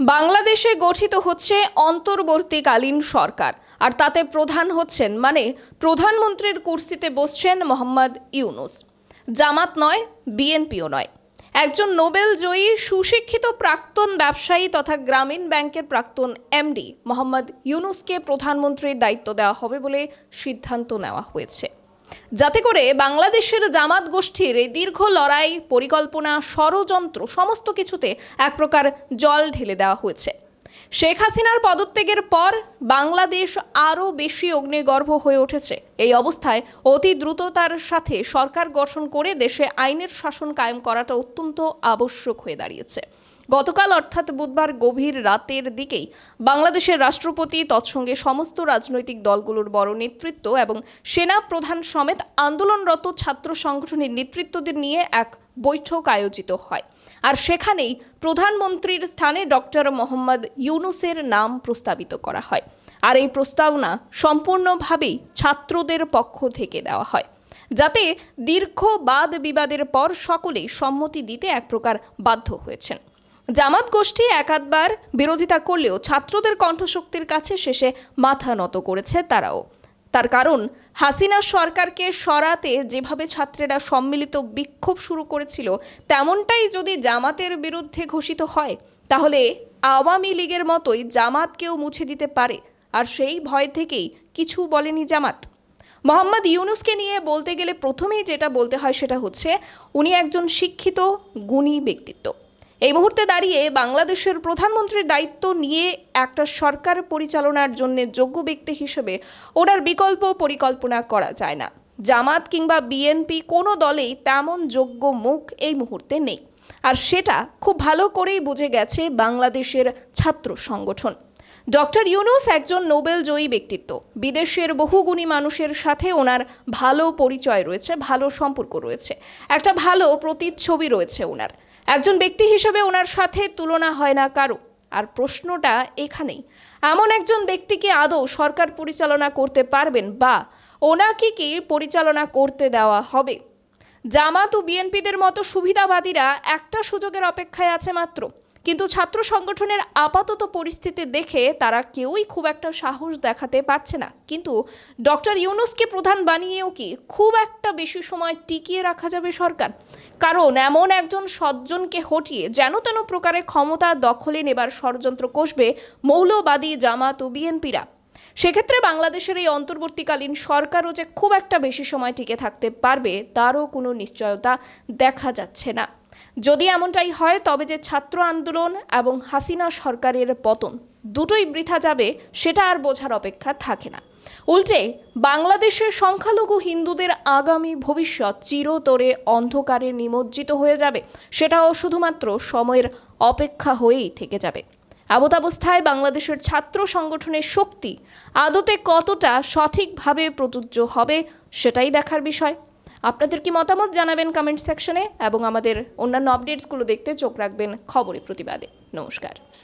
বাংলাদেশে গঠিত হচ্ছে অন্তর্বর্তীকালীন সরকার, আর তাতে প্রধান হচ্ছেন মানে প্রধানমন্ত্রীর কুর্সিতে বসছেন মোহাম্মদ ইউনুস। জামাত নয়, বিএনপিও নয়। একজন নোবেল জয়ী, সুশিক্ষিত প্রাক্তন ব্যবসায়ী তথা গ্রামীণ ব্যাংকের প্রাক্তন এমডি মোহাম্মদ ইউনুসকে প্রধানমন্ত্রীর দায়িত্ব দেওয়া হবে বলে সিদ্ধান্ত নেওয়া হয়েছে। যাতে করে বাংলাদেশের জামাত গোষ্ঠীর এই দীর্ঘ লড়াই, পরিকল্পনা, ষড়যন্ত্র সমস্ত কিছুতে এক প্রকার জল ঢেলে দেওয়া হয়েছে। শেখ হাসিনার পদত্যাগের পর বাংলাদেশ আরও বেশি অগ্নিগর্ভ হয়ে উঠেছে। এই অবস্থায় অতি দ্রুততার সাথে সরকার গঠন করে দেশে আইনের শাসন কায়েম করাটা অত্যন্ত আবশ্যক হয়ে দাঁড়িয়েছে। গতকাল অর্থাৎ বুধবার গভীর রাতের দিকেই বাংলাদেশের রাষ্ট্রপতি তৎসঙ্গে সমস্ত রাজনৈতিক দলগুলোর বড় নেতৃত্ব এবং সেনা প্রধান সমেত আন্দোলনরত ছাত্র সংগঠনের নেতৃত্বদের নিয়ে এক বৈঠক আয়োজিত হয়। আর সেখানেই প্রধানমন্ত্রীর স্থানে ডক্টর মোহাম্মদ ইউনুসের নাম প্রস্তাবিত করা হয়। আর এই প্রস্তাবনা সম্পূর্ণভাবেই ছাত্রদের পক্ষ থেকে দেওয়া হয়। যাতে দীর্ঘ বাদ বিবাদের পর সকলেই সম্মতি দিতে এক প্রকার বাধ্য হয়েছেন। জামাত গোষ্ঠী একাধবার বিরোধিতা করলেও ছাত্রদের কণ্ঠশক্তির কাছে শেষে মাথা নত করেছে তারাও। তার কারণ, হাসিনা সরকারকে সরাতে যেভাবে ছাত্রেরা সম্মিলিত বিক্ষোভ শুরু করেছিল, তেমনটাই যদি জামাতের বিরুদ্ধে ঘোষিত হয়, তাহলে আওয়ামী লীগের মতোই জামাতকেও মুছে দিতে পারে। আর সেই ভয় থেকেই কিছু বলেনি জামাত। মোহাম্মদ ইউনুসকে নিয়ে বলতে গেলে প্রথমেই যেটা বলতে হয় সেটা হচ্ছে, উনি একজন শিক্ষিত, গুণী ব্যক্তিত্ব। এই মুহূর্তে দাঁড়িয়ে বাংলাদেশের প্রধানমন্ত্রীর দায়িত্ব নিয়ে একটা সরকার পরিচালনার জন্য যোগ্য ব্যক্তি হিসেবে ওনার বিকল্প পরিকল্পনা করা যায় না। জামাত কিংবা বিএনপি কোনো দলেই তেমন যোগ্য মুখ এই মুহূর্তে নেই। আর সেটা খুব ভালো করেই বুঝে গেছে বাংলাদেশের ছাত্র সংগঠন। ডক্টর ইউনুস একজন নোবেল জয়ী ব্যক্তিত্ব। বিদেশের বহুগুণী মানুষের সাথে ওনার ভালো পরিচয় রয়েছে, ভালো সম্পর্ক রয়েছে। একটা ভালো প্রতিচ্ছবি রয়েছে ওনার। একজন ব্যক্তি হিসেবে ওনার সাথে তুলনা হয় না কারও। আর প্রশ্নটা এখানেই। এমন একজন ব্যক্তিকে আদৌ সরকার পরিচালনা করতে পারবেন বা ওনাকে কি পরিচালনা করতে দেওয়া হবে? জামাত ও বিএনপিদের মতো সুবিধাবাদীরা একটা সুযোগের অপেক্ষায় আছে মাত্র। কিন্তু ছাত্র সংগঠনের আপাতত পরিস্থিতি দেখে তারা কেউই খুব একটা সাহস দেখাতে পারছে না। কিন্তু ডক্টর ইউনুসকে প্রধান বানিয়েও কি খুব একটা বেশি সময় টিকিয়ে রাখা যাবে সরকার? কারণ এমন একজন সজ্জনকে হটিয়ে যেন তেন প্রকারে ক্ষমতা দখলে নেবার ষড়যন্ত্র কষবে মৌলবাদী জামাত ও বিএনপিরা। সেক্ষেত্রে বাংলাদেশের এই অন্তর্বর্তীকালীন সরকারও যে খুব একটা বেশি সময় টিকে থাকতে পারবে, তারও কোনো নিশ্চয়তা দেখা যাচ্ছে না। যদি এমনটাই হয়, তবে যে ছাত্র আন্দোলন এবং হাসিনা সরকারের পতন, দুটোই বৃথা যাবে, সেটা আর বোঝার অপেক্ষা থাকে না। উল্টে, বাংলাদেশের সংখ্যালঘু হিন্দুদের আগামী ভবিষ্যৎ চিরতরে অন্ধকারে নিমজ্জিত হয়ে যাবে, সেটাও শুধুমাত্র সময়ের অপেক্ষা হয়েই থেকে যাবে। এমত অবস্থায় বাংলাদেশের ছাত্র সংগঠনের শক্তি আদতে কতটা সঠিকভাবে প্রযোজ্য হবে, সেটাই দেখার বিষয়। আপনাদের কি মতামত জানাবেন কমেন্ট সেকশনে এবং আমাদের অন্যান্য আপডেটসগুলো দেখতে চোখ রাখবেন খবরে প্রতিবাদে। নমস্কার।